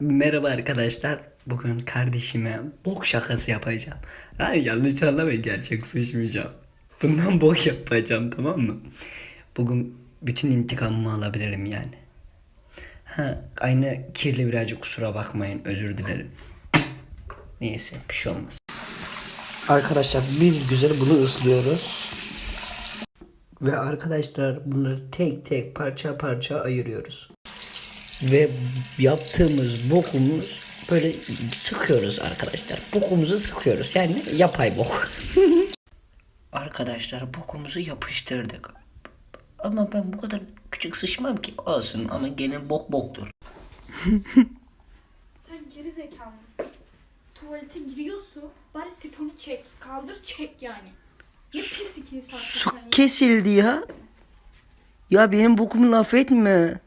Merhaba arkadaşlar. Bugün kardeşime bok şakası yapacağım. Hayır yanlış anlamayın gerçek suçmayacağım. Bundan bok yapacağım tamam mı? Bugün bütün intikamımı alabilirim yani. Ha, aynı kirli birazcık kusura bakmayın özür dilerim. Neyse bir şey olmaz. Arkadaşlar bir güzel bunu ıslıyoruz. Ve arkadaşlar bunları tek tek parça parça ayırıyoruz. Ve yaptığımız bokumuz böyle sıkıyoruz arkadaşlar. Bokumuzu sıkıyoruz. Yani yapay bok. arkadaşlar bokumuzu yapıştırdık. Ama ben bu kadar küçük sıçmam ki. Olsun ama gene bok boktur. Sen geri zekalı mısın? Tuvalete giriyorsun. Bari sifonu çek. Kaldır çek yani. Ne pislik insansın Su ya. kesildi ya. Ya benim bokumu laf etme.